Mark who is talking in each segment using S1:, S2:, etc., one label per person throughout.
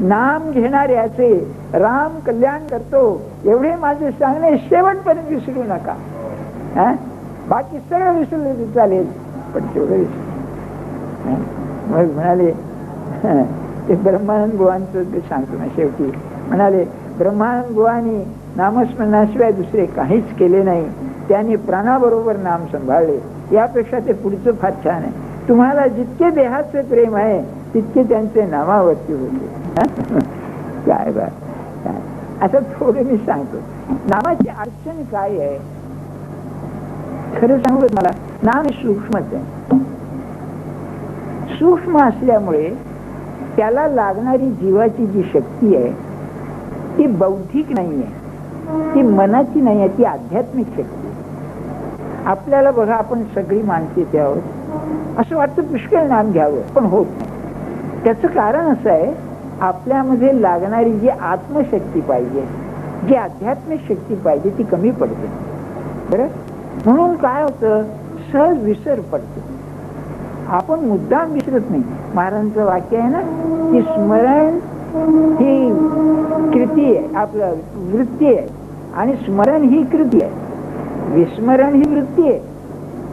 S1: नाम घेणाऱ्याचे राम कल्याण करतो एवढे माझे सांगणे शेवटपर्यंत विसरू नका. बाकी सगळं विसरले चालेल पण तेवढं विसरू मग म्हणाले ते ब्रह्मानंद बुवांचं ते सांगतो ना शेवटी. म्हणाले ब्रह्मानंद बुवानी नामस्मरणाशिवाय दुसरे काहीच केले नाही. त्यांनी प्राणाबरोबर नाम सांभाळले. यापेक्षा ते पुढचं फार छान आहे. तुम्हाला जितके देहाचे प्रेम आहे तितके त्यांचे नामावरती होते. काय बा. आता थोडे मी सांगतो. नामाची अडचण काय आहे? खरं सांगू मला नाम सूक्ष्मच आहे. सूक्ष्म असल्यामुळे त्याला लागणारी जीवाची जी शक्ती आहे ती बौद्धिक नाही आहे. ती मनाची नाही आहे ती आध्यात्मिक शक्ती. आहे. आपल्याला बघा आपण सगळी माणसे इथे आहोत. असं वाटतं पुष्कळ नाम घ्यावं पण होत नाही. त्याचं कारण असं आहे आपल्यामध्ये लागणारी जी आत्मशक्ती पाहिजे जी आध्यात्मिक शक्ती पाहिजे ती कमी पडते. बरं? म्हणून काय होतं? सहज विसर पडतो. आपण मुद्दाम विसरत नाही. महाराजांचं वाक्य आहे ना की स्मरण ही कृती आहे आपलं वृत्ती आहे. आणि स्मरण ही कृती आहे. विस्मरण ही वृत्ती आहे.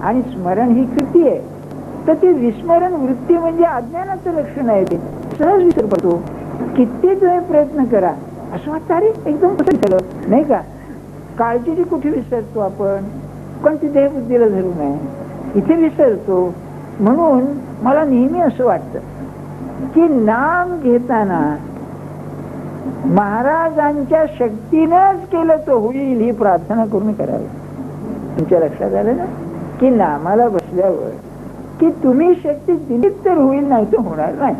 S1: आणि स्मरण ही कृती आहे. तर ती विस्मरण वृत्ती म्हणजे अज्ञानाचं लक्षण आहे ते. सहज विसर पडतो. कित्येक वेळ प्रयत्न करा. असं वाटतं अरे एकदम कसं नाही का? काळजीची कुठे विसरतो आपण? पण ती देहबुद्धीला धरून आहे. इथे विसरतो. म्हणून मला नेहमी असं वाटतं की नाम घेताना महाराजांच्या शक्तीनंच केलं तर होईल ही प्रार्थना करून करावी. तुमच्या लक्षात आलं ना? की नामाला बसल्यावर की तुम्ही शक्ती दिलीच तर होईल नाही तर होणार नाही.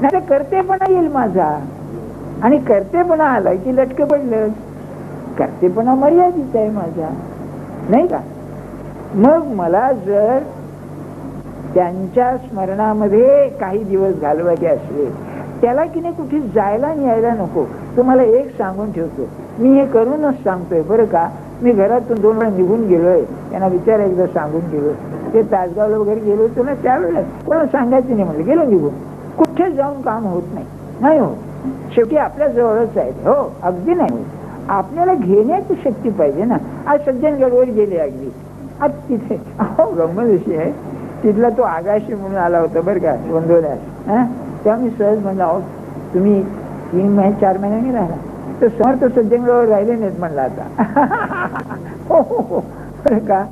S1: नाही तर करतेपणा येईल माझा. आणि करतेपणा आलाय की लटके पडलं. करतेपणा मर्यादित आहे माझा. नाही का? मग मला जर त्यांच्या स्मरणामध्ये काही दिवस घालवायचे असले त्याला की नाही कुठे जायला न्यायला नको? तुम्हाला एक सांगून ठेवतो. मी हे करूनच सांगतोय बरं का? मी घरातून दोन वेळा निघून गेलोय. त्यांना विचार एकदा सांगून गेलो ते तासगावला वगैरे गेलो होतो ना त्यावेळेला कोणाला सांगायचं नाही म्हणलं. गेलो निघून. कुठे जाऊन काम होत नाही. नाही हो शेवटी आपल्या जवळच आहेत हो अगदी नाही होत. आपल्याला घेण्याची शक्ती पाहिजे ना. आज सज्जनगडवर गेले अगदी. आज तिथे हो गंमत अशी आहे. तिथला तो आगाशी म्हणून आला होता बरं का गोंधळास हा? तेव्हा मी सहज म्हणलं अहो तुम्ही तीन महिने चार महिन्याने राहिला. तर समर्थ सज्जनगडवर राहिले नाहीत म्हणला आता. हो हो हो. बरं का?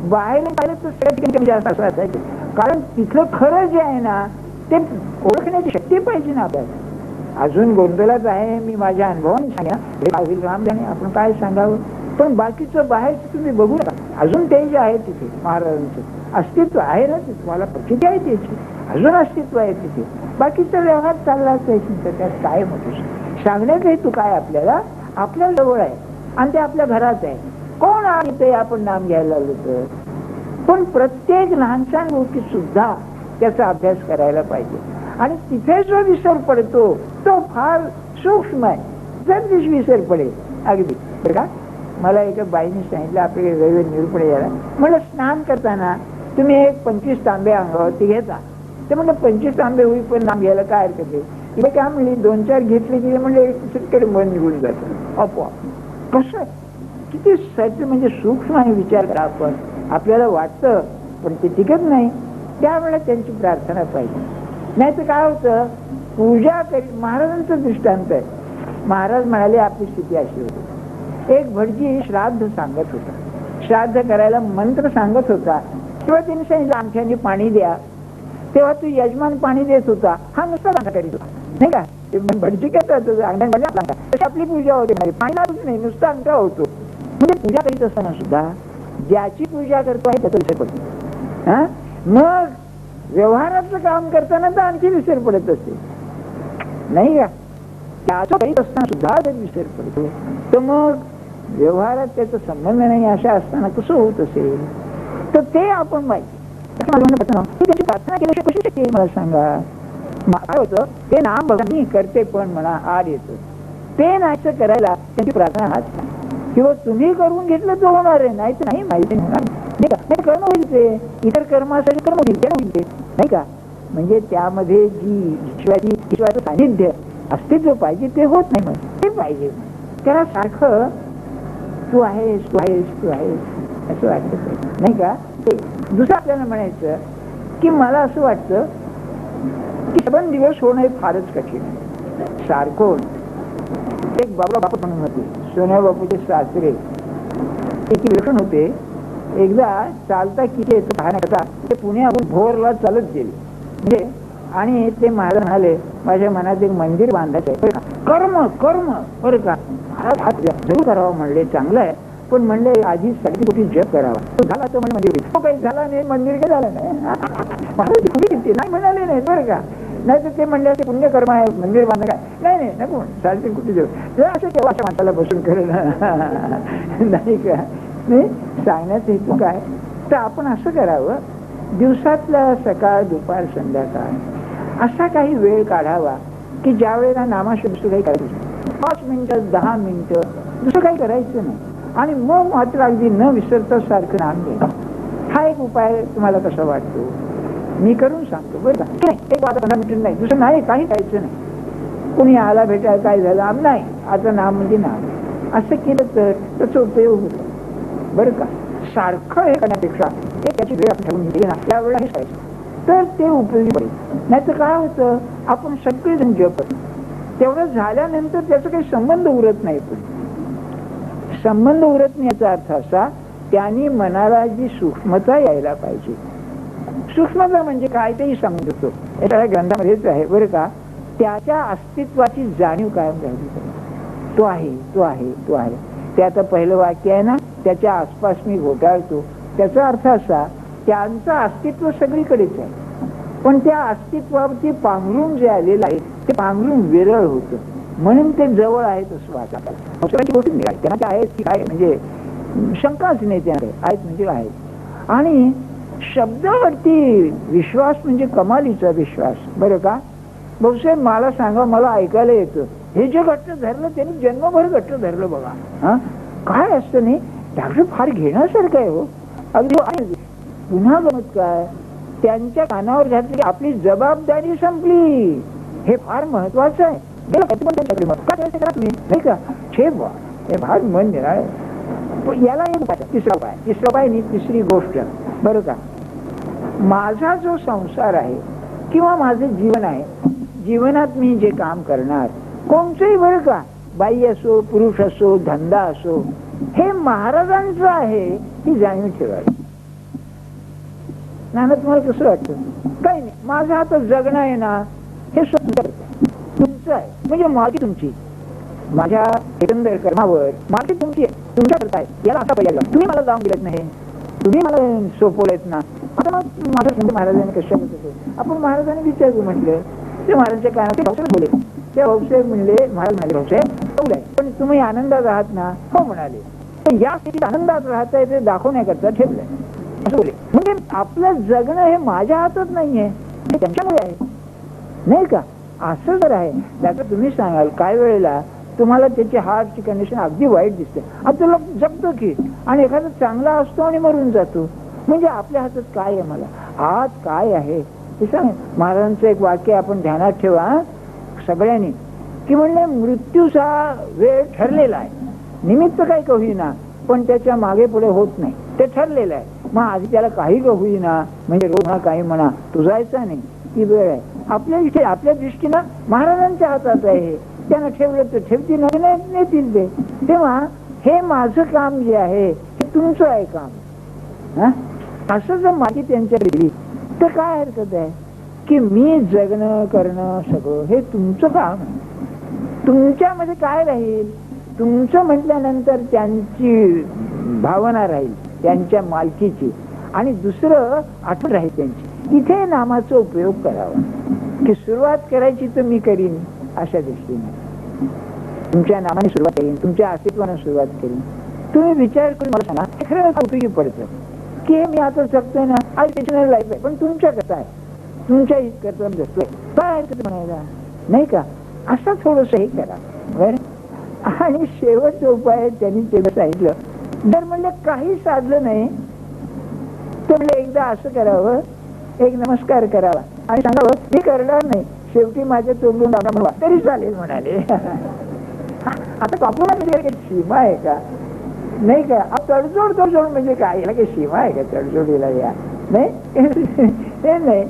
S1: बाहेर पाहिलं तर सगळ्यात ठिकाणी कमी जास्त असं असायचं कारण तिथलं खरं जे आहे ना ते ओळखण्याची शक्ती पाहिजे ना आपल्याला. अजून गोंधळात आहे मी माझ्या अनुभवाने सांगा हे बावीस आपण काय सांगावं? पण बाकीचं बाहेरचं तुम्ही बघू नका. अजून ते जे आहे तिथे महाराजांचं अस्तित्व आहे ना ते तुम्हाला प्रचिती आहे त्याची अजून अस्तित्व आहे तिथे. बाकीचा व्यवहार चाललाच आहे त्यात काय होतो सांगण्याचा हेतू काय आपल्याला? आपल्या जवळ आहे. आणि ते आपल्या घरात आहे. कोण आणि ते आपण नाम घ्यायला लागलो तर पण प्रत्येक लहानशा गोष्टी सुद्धा त्याचा अभ्यास करायला पाहिजे. आणि तिथे जो विसर पडतो तो फार सूक्ष्म आहे. जर विसर पडेल अगदी. बरं का? मला एका बाईने सांगितलं आपल्याकडे रविवारी निरूपणे यायला म्हणलं स्नान करताना तुम्ही एक पंचवीस तांबे अंगावरती घेता. ते म्हणलं पंचवीस तांबे होई पण नाम घ्यायला काय हरकत आहे? काय म्हणली दोन चार घेतले की म्हणजे सगळीकडे मन निघून जातं. आपोआप. कसं? किती सज्ज म्हणजे सूक्ष्म आहे विचार करा आपण. आपल्याला वाटतं पण ते टिकत नाही. त्यावेळेला त्यांची प्रार्थना पाहिजे. नाही तर काय होतं पूजा करी महाराजांचं दृष्टांत आहे. महाराज म्हणाले आपली स्थिती अशी होती. एक भटजी श्राद्ध सांगत होता. श्राद्ध करायला मंत्र सांगत होता. किंवा तिने सांगितलं आमच्यानी पाणी द्या. तेव्हा तू यजमान पाणी देत होता. हा नुसता सांगा करीत होता. नाही का? भटजी करतात आपली पूजा होते. म्हणजे पाणी लागत नाही. नुसता अंगठा होतो. म्हणजे पूजा करीत असताना सुद्धा ज्याची पूजा करतो आहे त्याचा विसर पडतो. हा? मग व्यवहाराचं काम करताना तर आणखी विसर पडत असते. नाही का? त्याचं करीत असताना सुद्धा जर विसर पडतो. तर मग व्यवहारात त्याचा संबंध नाही अशा असताना कसं होत असेल? तर ते आपण माहिती. त्याची प्रार्थना केल्याशिवाय कशी शक्य मला सांगा. काय होतं? ते नाम बघा मी करते पण म्हणा आड येत. ते नाहीच करायला त्यांची प्रार्थना हात. किंवा तुम्ही करून घेतलं तर होणार आहे. नाही तर नाही माहिती नाही होणार नाही का? नाही कर्म होईल ते. इतर कर्मासाठी कर्म होईल ते होईल ते. नाही का? म्हणजे त्यामध्ये जी ईश्वराची ईश्वराचं सानिध्य अस्तित्व पाहिजे ते होत नाही मग ते पाहिजे. त्याला सारखं तू आहेस तू आहेस तू आहेस. असं वाटतं नाही का? ते दुसरं आपल्याला म्हणायचं की मला असं वाटतं की सबन दिवस होणं हे फारच कठीण आहे. सारखं. एक बाबा बापू म्हणून होते. सोन्या बापूचे सासरे किती विलक्षण होते. एकदा चालता किती येतं पाहण्याकरता ते पुण्याहून भोरला चालत गेले. म्हणजे आणि ते महाराज म्हणाले माझ्या मनात एक मंदिर बांधायचं आहे. कर्म कर्म. बरं का? महाराज हात जरूर करावं म्हणले. चांगलं आहे. पण म्हणले आधी सगळी कुठे जप करावा. तो झाला तो म्हणजे मंदिर. हो, काही झाला नाही. मंदिर काही झालं नाही. महाराज नाही म्हणाले नाही. बरं का. नाही तर ते म्हणले ते पुण्यकर्म आहे मंदिर बांधणं काय? नाही नाही नको चालते कुठे देऊ असं केव्हा अशा माणसाला बसून करेल? नाही का? नाही सांगण्याचा हेतू काय? तर आपण असं करावं दिवसातल्या सकाळ दुपार संध्याकाळ असा काही वेळ काढावा की ज्या वेळेला दुसरं काही करायचं पाच मिनिटं दहा मिनिटं दुसरं काही करायचं नाही. आणि मग मात्र अगदी न विसरता सारखं नाम घ्यायचं. हा एक उपाय तुम्हाला कसा वाटतो? मी करून सांगतो बरं का? एक आता पंधरा मिनिट नाही. दुसरं नाही काही करायचं नाही. कोणी आला भेटायला काय झालं? आम नाही. आता नाम म्हणजे नाम असं केलं तर त्याचा उपयोग होतो. बरं का? सारखं हे करण्यापेक्षा एक त्याची वेळ ठेवून ठरवून ना त्यावेळेला हे करायचं तर ते उपयोगी पडेल. नाही तर काय होतं? आपण सगळेजण जप तेवढं झाल्यानंतर त्याचा काही संबंध उरत नाही पण संबंध उरत नाही याचा अर्थ असा त्यांनी मनाला जी सूक्ष्मता यायला पाहिजे. सूक्ष्मता म्हणजे काय तेही सांगू शकतो ग्रंथामध्येच आहे. बरं का? त्याच्या अस्तित्वाची जाणीव कायम राहिली तो आहे तो आहे तो आहे. ते आता पहिलं वाक्य आहे ना? त्याच्या आसपास मी घोटाळतो. त्याचा अर्थ असा त्यांचं अस्तित्व सगळीकडेच आहे. पण त्या अस्तित्वावरती पांघरून जे आलेलं आहे ते पांघरून विरळ होतं. म्हणून ते जवळ आहेत असं वाटत गोष्ट त्यांना ते आहेत की काय? म्हणजे शंकाच नाही त्याकडे आहेत म्हणजे आहेत. आणि शब्दावरती विश्वास म्हणजे कमालीचा विश्वास. बरं का? भाऊसाहेब मला सांगा मला ऐकायला येतं. हे जे घट्ट धरलं त्यांनी जन्मभर घट्ट धरलं बघा. हा? काय असतं नाही? डॉक्टर फार घेण्यासारखं आहे हो. अगदी पुन्हा गमत काय? त्यांच्या कानावर घातली की आपली जबाबदारी संपली. हे फार महत्वाचं आहे. का? तुम्ही? नाही का? छे बुवा. हे फार मन निराळ. पण याला एक तिसरा उपाय. तिसरा उपाय नाही तिसरी गोष्ट. बरं का? माझा जो संसार आहे किंवा माझे जीवन आहे जीवनात मी जे काम करणार कोणचंही बरं का? बाई असो पुरुष असो धंदा असो हे महाराजांचं आहे ही जाणीव ठेवावी. नाना तुम्हाला कसं वाटतं? काही नाही माझं आता जगणं आहे ना हे सुंदर तुमचं आहे म्हणजे मालकी तुमची. माझ्या एकंदर कर्मावर मालकी तुमची आहे तुमच्या करताय याला असा पर्याय तुम्ही मला जाऊन दिलत नाही. तुम्ही मला सोपवलेत ना. आता मग माझं म्हणजे महाराजांनी कशा आपण महाराजांनी विचारू म्हटलं ते महाराजांच्या कानात ते भाऊसाहेब बोले ते भाऊसाहेब म्हणले महाराज म्हणाले भाऊसाहेब पण तुम्ही आनंदात आहात ना. हो म्हणाले. तर या स्थितीत आनंदात राहताय ते दाखवण्याकरता ठेवलंय. असं बोले म्हणजे आपलं जगणं हे माझ्या हातात नाहीये हे त्यांच्यामुळे आहे. नाही का? असं जर आहे त्याचं तुम्ही सांगाल काय वेळेला तुम्हाला त्याची हार्टची कंडिशन अगदी वाईट दिसते. आता तुला जगतो की? आणि एखादा चांगला असतो आणि मरून जातो. म्हणजे आपल्या हातात काय आहे मला? आज काय आहे? हे सांग. महाराजांचं एक वाक्य आपण ध्यानात ठेवा सगळ्यांनी. की म्हणले मृत्यूचा वेळ ठरलेला आहे. निमित्त काही का होईना पण त्याच्यामागे पुढे होत नाही. ते ठरलेलं आहे. मग आधी त्याला काही का होईना म्हणजे रोग काही म्हणा तुझायचा नाही. ती वेळ आहे. आपल्या इथे आपल्या दृष्टीनं महाराजांच्या हातात आहे त्यानं ठेवलं तर ठेवतील नाही नेतील ते तेव्हा हे माझं काम जे आहे हे तुमचं आहे काम. असं जर माझी त्यांच्याकडे दिली तर काय हरकत आहे? की मी जगणं करणं सगळं हे तुमचं काम तुमच्यामध्ये काय राहील? तुमचं म्हटल्यानंतर त्यांची भावना राहील त्यांच्या मालकीची. आणि दुसरं आठवण राहील त्यांची. इथे नामाचा उपयोग करावा. की सुरुवात करायची तर मी करीन. अशा दृष्टीने. तुमच्या नामाने सुरुवात केली तुमच्या अस्तित्वाने सुरुवात केली. तुम्ही विचार करून मला सांगा हे खरं उपयोगी पडतं? की हे मी आता जगतोय ना आज टेन्शनल लाईफ आहे पण तुमच्या कसं आहे? तुमच्या कर्तव्य जगतोय. काय हरकत म्हणायला नाही का? असं थोडस हे करा. बरं? आणि शेवटचा उपाय त्यांनी तेवढं सांगितलं. जर म्हणलं काही साधलं नाही तर म्हणलं एकदा असं करावं एक नमस्कार करावा. आणि सांगावं मी करणार नाही. शेवटी माझ्या तोंडून दादा म्हणून तरी चालेल म्हणाले. आता कॉम्प्रोमाइज म्हणजे काही सीमा आहे का? नाही का? तडजोड तडजोड म्हणजे काय? याला काही सीमा आहे का तडजोडीला या? नाही? हे नाही.